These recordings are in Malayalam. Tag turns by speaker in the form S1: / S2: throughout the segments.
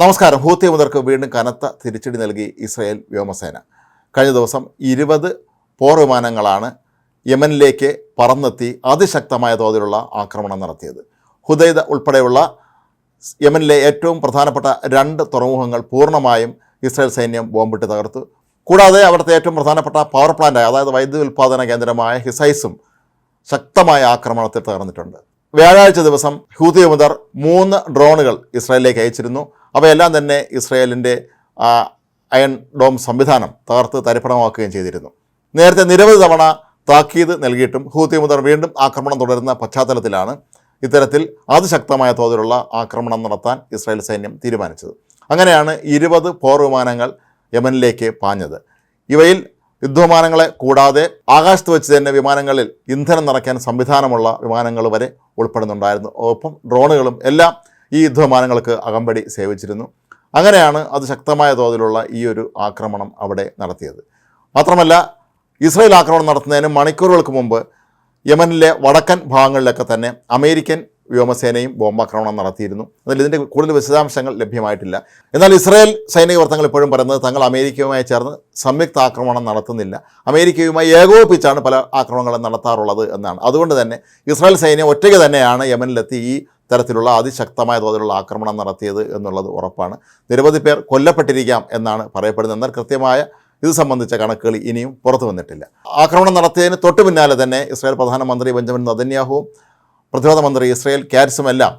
S1: നമസ്കാരം. ഹൂത്തി മുതർക്ക് വീണ്ടും കനത്ത തിരിച്ചടി നൽകി ഇസ്രായേൽ വ്യോമസേന. കഴിഞ്ഞ ദിവസം ഇരുപത് പോർ വിമാനങ്ങളാണ് യമനിലേക്ക് പറന്നെത്തി അതിശക്തമായ തോതിലുള്ള ആക്രമണം നടത്തിയത്. ഹുദൈദ ഉൾപ്പെടെയുള്ള യമനിലെ ഏറ്റവും പ്രധാനപ്പെട്ട രണ്ട് തുറമുഖങ്ങൾ പൂർണമായും ഇസ്രായേൽ സൈന്യം ബോംബിട്ട് തകർത്തു. കൂടാതെ അവിടുത്തെ ഏറ്റവും പ്രധാനപ്പെട്ട പവർ പ്ലാന്റായ അതായത് വൈദ്യുതി ഉൽപ്പാദന കേന്ദ്രമായ ഹിസൈസും ശക്തമായ ആക്രമണത്തിൽ തകർന്നിട്ടുണ്ട്. വ്യാഴാഴ്ച ദിവസം ഹൂതി മുതർ മൂന്ന് ഡ്രോണുകൾ ഇസ്രായേലിലേക്ക് അയച്ചിരുന്നു. അവയെല്ലാം തന്നെ ഇസ്രായേലിന്റെ അയൺ ഡോം സംവിധാനം തകർത്ത് തരിപ്പണമാക്കുകയും ചെയ്തിരുന്നു. നേരത്തെ നിരവധി തവണ താക്കീത് നൽകിയിട്ടും ഹൂതി മുതർ വീണ്ടും ആക്രമണം തുടരുന്ന പശ്ചാത്തലത്തിലാണ് ഇത്തരത്തിൽ അതിശക്തമായ തോതിലുള്ള ആക്രമണം നടത്താൻ ഇസ്രായേൽ സൈന്യം തീരുമാനിച്ചത്. അങ്ങനെയാണ് ഇരുപത് പോർ വിമാനങ്ങൾ യമനിലേക്ക് പാഞ്ഞത്. ഇവയിൽ യുദ്ധവിമാനങ്ങളെ കൂടാതെ ആകാശത്ത് വെച്ച് തന്നെ വിമാനങ്ങളിൽ ഇന്ധനം നിറയ്ക്കാൻ സംവിധാനമുള്ള വിമാനങ്ങൾ വരെ ഉൾപ്പെടുന്നുണ്ടായിരുന്നു. ഒപ്പം ഡ്രോണുകളും എല്ലാം ഈ യുദ്ധവിമാനങ്ങൾക്ക് അകമ്പടി സേവിച്ചിരുന്നു. അങ്ങനെയാണ് അത് ശക്തമായ തോതിലുള്ള ഈ ഒരു ആക്രമണം അവിടെ നടത്തിയത്. മാത്രമല്ല ഇസ്രയേൽ ആക്രമണം നടത്തുന്നതിന് മണിക്കൂറുകൾക്ക് മുമ്പ് യമനിലെ വടക്കൻ ഭാഗങ്ങളിലൊക്കെ തന്നെ അമേരിക്കൻ വ്യോമസേനയും ബോംബാക്രമണം നടത്തിയിരുന്നു. എന്നാൽ ഇതിന്റെ കൂടുതൽ വിശദാംശങ്ങൾ ലഭ്യമായിട്ടില്ല. എന്നാൽ ഇസ്രായേൽ സൈനിക വൃത്തങ്ങൾ ഇപ്പോഴും പറയുന്നത് തങ്ങൾ അമേരിക്കയുമായി ചേർന്ന് സംയുക്ത ആക്രമണം നടത്തുന്നില്ല. അമേരിക്കയുമായി ഏകോപിപ്പിച്ചാണ് പല ആക്രമണങ്ങളും നടത്താറുള്ളത് എന്നാണ്. അതുകൊണ്ട് തന്നെ ഇസ്രായേൽ സൈന്യം ഒറ്റയ്ക്ക് തന്നെയാണ് യമനിലെത്തി ഈ തരത്തിലുള്ള അതിശക്തമായ തോതിലുള്ള ആക്രമണം നടത്തിയത് എന്നുള്ളത് ഉറപ്പാണ്. നിരവധി പേർ കൊല്ലപ്പെട്ടിരിക്കാം എന്നാണ് പറയപ്പെടുന്നത്. എന്നാൽ കൃത്യമായ ഇത് സംബന്ധിച്ച കണക്കുകൾ ഇനിയും പുറത്തു വന്നിട്ടില്ല. ആക്രമണം നടത്തിയതിന് തൊട്ടു പിന്നാലെ തന്നെ ഇസ്രായേൽ പ്രധാനമന്ത്രി ബെഞ്ചമിൻ നദന്യാഹുവും പ്രതിരോധ മന്ത്രി ഇസ്രയേൽ കാരിസുമെല്ലാം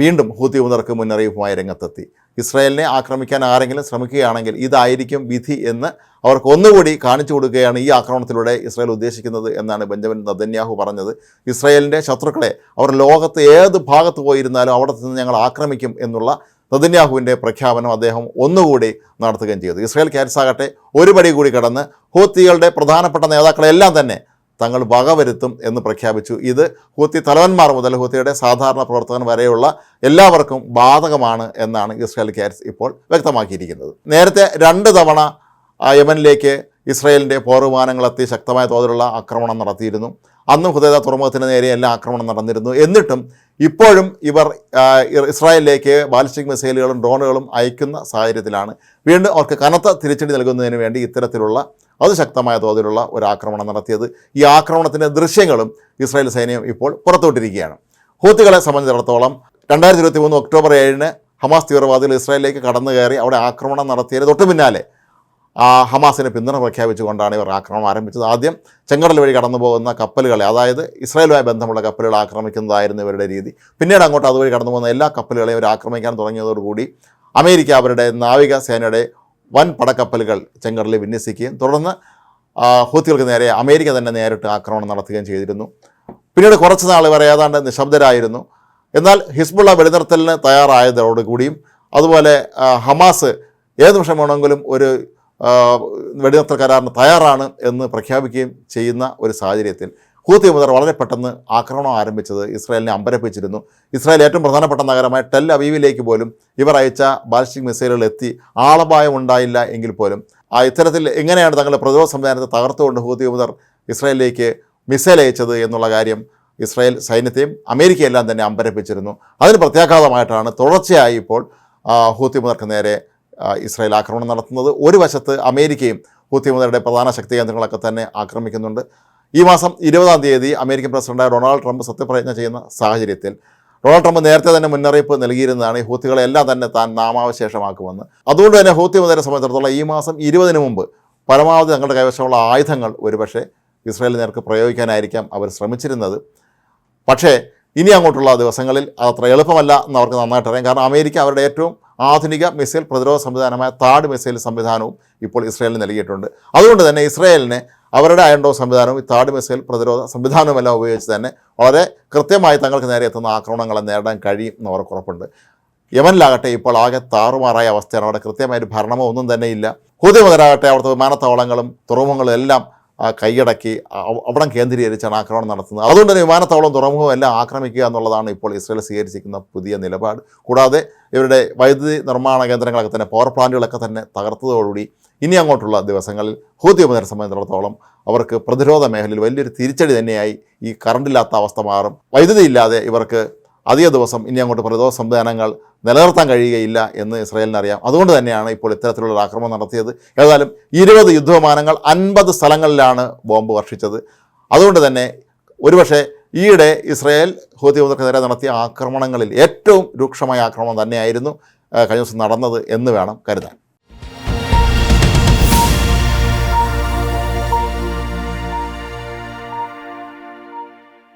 S1: വീണ്ടും ഹൂത്തി ഉദർക്ക് മുന്നറിയിപ്പുമായി രംഗത്തെത്തി. ഇസ്രായേലിനെ ആക്രമിക്കാൻ ആരെങ്കിലും ശ്രമിക്കുകയാണെങ്കിൽ ഇതായിരിക്കും വിധി എന്ന് അവർക്ക് ഒന്നുകൂടി കാണിച്ചു കൊടുക്കുകയാണ് ഈ ആക്രമണത്തിലൂടെ ഇസ്രായേൽ ഉദ്ദേശിക്കുന്നത് എന്നാണ് ബെഞ്ചമിൻ നദന്യാഹു പറഞ്ഞത്. ഇസ്രായേലിന്റെ ശത്രുക്കളെ അവർ ലോകത്ത് ഏത് ഭാഗത്ത് പോയിരുന്നാലും അവിടെ നിന്ന് ഞങ്ങൾ ആക്രമിക്കും എന്നുള്ള നദന്യാഹുവിന്റെ പ്രഖ്യാപനം അദ്ദേഹം ഒന്നുകൂടി നടത്തുകയും ചെയ്തു. ഇസ്രായേൽ ക്യാരിസാകട്ടെ ഒരു പടി കൂടി കടന്ന് ഹൂത്തികളുടെ പ്രധാനപ്പെട്ട നേതാക്കളെല്ലാം തന്നെ തങ്ങൾ വകവരുത്തും എന്ന് പ്രഖ്യാപിച്ചു. ഇത് ഹൂത്തി തലവന്മാർ മുതൽ ഹൂത്തിയുടെ സാധാരണ പ്രവർത്തകൻ വരെയുള്ള എല്ലാവർക്കും ബാധകമാണ് എന്നാണ് ഇസ്രായേൽ ക്യാരിസ് ഇപ്പോൾ വ്യക്തമാക്കിയിരിക്കുന്നത്. നേരത്തെ രണ്ട് തവണ യമനിലേക്ക് ഇസ്രായേലിന്റെ പോർവിമാനങ്ങളെത്തി ശക്തമായ തോതിലുള്ള ആക്രമണം നടത്തിയിരുന്നു. അന്നും ഹുദൈദ തുറമുഖത്തിന് നേരെ എല്ലാ ആക്രമണം നടന്നിരുന്നു. എന്നിട്ടും ഇപ്പോഴും ഇവർ ഇസ്രായേലിലേക്ക് ബാലിസ്റ്റിക് മിസൈലുകളും ഡ്രോണുകളും അയക്കുന്ന സാഹചര്യത്തിലാണ്. വീണ്ടും അവർക്ക് കനത്ത തിരിച്ചടി നൽകുന്നതിന് വേണ്ടി ഇത്തരത്തിലുള്ള അതിശക്തമായ തോതിലുള്ള ഒരു ആക്രമണം നടത്തിയത്. ഈ ആക്രമണത്തിന്റെ ദൃശ്യങ്ങളും ഇസ്രായേൽ സൈന്യം ഇപ്പോൾ പുറത്തുവിട്ടിരിക്കുകയാണ്. ഹൂത്തികളെ സംബന്ധിച്ചിടത്തോളം രണ്ടായിരത്തി ഇരുപത്തി മൂന്ന് ഒക്ടോബർ ഏഴിന് ഹമാസ് തീവ്രവാദികൾ ഇസ്രായേലിലേക്ക് കടന്നു കയറി അവിടെ ആക്രമണം നടത്തിയതിന് തൊട്ടു പിന്നാലെ ആ ഹമാസിന് പിന്തുണ പ്രഖ്യാപിച്ചുകൊണ്ടാണ് ഇവർ ആക്രമണം ആരംഭിച്ചത്. ആദ്യം ചെങ്കടൽ വഴി കടന്നു പോകുന്ന കപ്പലുകളെ അതായത് ഇസ്രായേലുമായി ബന്ധമുള്ള കപ്പലുകൾ ആക്രമിക്കുന്നതായിരുന്നു ഇവരുടെ രീതി. പിന്നീട് അങ്ങോട്ട് അതുവഴി കടന്നു പോകുന്ന എല്ലാ കപ്പലുകളെയും ഇവർ ആക്രമിക്കാൻ തുടങ്ങിയതോടുകൂടി അമേരിക്ക അവരുടെ നാവിക സേനയുടെ വൻ പടക്കപ്പലുകൾ ചെങ്കടലിൽ വിന്യസിക്കുകയും തുടർന്ന് ഹൂത്തികൾക്ക് നേരെ അമേരിക്ക തന്നെ നേരിട്ട് ആക്രമണം നടത്തുകയും ചെയ്തിരുന്നു. പിന്നീട് കുറച്ച് നാൾ ഇവർ ഏതാണ്ട് നിശബ്ദരായിരുന്നു. എന്നാൽ ഹിസ്ബുള്ള വെടിനിർത്തലിന് തയ്യാറായതോടുകൂടിയും അതുപോലെ ഹമാസ് ഏത് നിമിഷം വേണമെങ്കിലും ഒരു വെടിനിർത്തൽ കരാറിന് തയ്യാറാണ് എന്ന് പ്രഖ്യാപിക്കുകയും ചെയ്യുന്ന ഒരു സാഹചര്യത്തിൽ ഹൂത്തി മുതൽ വളരെ പെട്ടെന്ന് ആക്രമണം ആരംഭിച്ചത് ഇസ്രായേലിനെ അമ്പരപ്പിച്ചിരുന്നു. ഇസ്രായേൽ ഏറ്റവും പ്രധാനപ്പെട്ട നഗരമായ ടെൽ അവീവിലേക്ക് പോലും ഇവർ അയച്ച ബാലിസ്റ്റിക് മിസൈലുകൾ എത്തി ആളപായം ഉണ്ടായില്ല എങ്കിൽ പോലും. ആ ഇത്തരത്തിൽ എങ്ങനെയാണ് തങ്ങളുടെ പ്രതിരോധ സംവിധാനത്തെ തകർത്തുകൊണ്ട് ഹൂത്തി മുതൽ ഇസ്രായേലിലേക്ക് മിസൈൽ അയച്ചത് എന്നുള്ള കാര്യം ഇസ്രായേൽ സൈന്യത്തെയും അമേരിക്കയെല്ലാം തന്നെ അമ്പരപ്പിച്ചിരുന്നു. അതിന് പ്രത്യാഘാതമായിട്ടാണ് തുടർച്ചയായി ഇപ്പോൾ ഹൂത്തി മുതർക്ക് നേരെ ഇസ്രായേൽ ആക്രമണം നടത്തുന്നത്. ഒരു വശത്ത് അമേരിക്കയും ഹൂത്തി മുതലുടെ പ്രധാന ശക്തി കേന്ദ്രങ്ങളൊക്കെ തന്നെ ആക്രമിക്കുന്നുണ്ട്. ഈ മാസം ഇരുപതാം തീയതി അമേരിക്കൻ പ്രസിഡന്റായ ഡൊണാൾഡ് ട്രംപ് സത്യപ്രതിജ്ഞ ചെയ്യുന്ന സാഹചര്യത്തിൽ ഡൊണാൾഡ് ട്രംപ് നേരത്തെ തന്നെ മുന്നറിയിപ്പ് നൽകിയിരുന്നതാണ് ഈ ഹൂത്തികളെല്ലാം തന്നെ താൻ നാമാവശേഷമാക്കുമെന്ന്. അതുകൊണ്ട് തന്നെ ഹൂത്തി മുതലെ സംബന്ധിച്ചിടത്തോളം ഈ മാസം ഇരുപതിന് മുമ്പ് പരമാവധി തങ്ങളുടെ കൈവശമുള്ള ആയുധങ്ങൾ ഒരുപക്ഷെ ഇസ്രായേൽ നേർക്ക് പ്രയോഗിക്കാനായിരിക്കാം അവർ ശ്രമിച്ചിരുന്നത്. പക്ഷേ ഇനി അങ്ങോട്ടുള്ള ദിവസങ്ങളിൽ അതത്ര എളുപ്പമല്ല എന്ന് അവർക്ക് നന്നായിട്ട് അറിയാം. കാരണം അമേരിക്ക അവരുടെ ഏറ്റവും ആധുനിക മിസൈൽ പ്രതിരോധ സംവിധാനമായ താഡ് മിസൈൽ സംവിധാനവും ഇപ്പോൾ ഇസ്രായേലിന് നൽകിയിട്ടുണ്ട്. അതുകൊണ്ട് തന്നെ ഇസ്രായേലിനെ അവരുടെ അയൺഡോ സംവിധാനവും ഈ താഡ് മിസൈൽ പ്രതിരോധ സംവിധാനവുമെല്ലാം ഉപയോഗിച്ച് തന്നെ വളരെ കൃത്യമായി തങ്ങൾക്ക് നേരെ എത്തുന്ന ആക്രമണങ്ങളെ നേരിടാൻ കഴിയും എന്ന് അവർക്ക് ഉറപ്പുണ്ട്. യമനിലാകട്ടെ ഇപ്പോൾ ആകെ താറുമാറായ അവസ്ഥയാണ്. അവിടെ കൃത്യമായൊരു ഭരണമോ ഒന്നും തന്നെയില്ല ഹുദി മുതലാകട്ടെ അവിടുത്തെ വിമാനത്താവളങ്ങളും തുറമുഖങ്ങളും എല്ലാം കൈയടക്കി അവ- അവിടം കേന്ദ്രീകരിച്ചാണ് ആക്രമണം നടത്തുന്നത്. അതുകൊണ്ട് തന്നെ വിമാനത്താവളം തുറമുഖവും എല്ലാം ആക്രമിക്കുക എന്നുള്ളതാണ് ഇപ്പോൾ ഇസ്രയേൽ സ്വീകരിച്ചിരിക്കുന്ന പുതിയ നിലപാട്. കൂടാതെ ഇവരുടെ വൈദ്യുതി നിർമ്മാണ കേന്ദ്രങ്ങളൊക്കെ തന്നെ പവർ പ്ലാന്റുകളൊക്കെ തന്നെ തകർത്തതോടുകൂടി ഇനി അങ്ങോട്ടുള്ള ദിവസങ്ങളിൽ ഹൂതി മുതൽ സംബന്ധിച്ചിടത്തോളം അവർക്ക് പ്രതിരോധ മേഖലയിൽ വലിയൊരു തിരിച്ചടി തന്നെയായി ഈ കറണ്ടില്ലാത്ത അവസ്ഥ മാറും. വൈദ്യുതി ഇല്ലാതെ ഇവർക്ക് അധിക ദിവസം ഇനി അങ്ങോട്ട് പ്രതിരോധ സംവിധാനങ്ങൾ നിലനിർത്താൻ കഴിയുകയില്ല എന്ന് ഇസ്രായേലിന് അറിയാം. അതുകൊണ്ട് തന്നെയാണ് ഇപ്പോൾ ഇത്തരത്തിലുള്ള ആക്രമണം നടത്തിയത്. ഏതായാലും ഇരുപത് യുദ്ധവിമാനങ്ങൾ അൻപത് സ്ഥലങ്ങളിലാണ് ബോംബ് വർഷിച്ചത്. അതുകൊണ്ട് തന്നെ ഒരുപക്ഷെ ഈയിടെ ഇസ്രായേൽ ഹൂതി നടത്തിയ ആക്രമണങ്ങളിൽ ഏറ്റവും രൂക്ഷമായ ആക്രമണം തന്നെയായിരുന്നു കഴിഞ്ഞ ദിവസം നടന്നത് എന്ന് വേണം കരുതാൻ.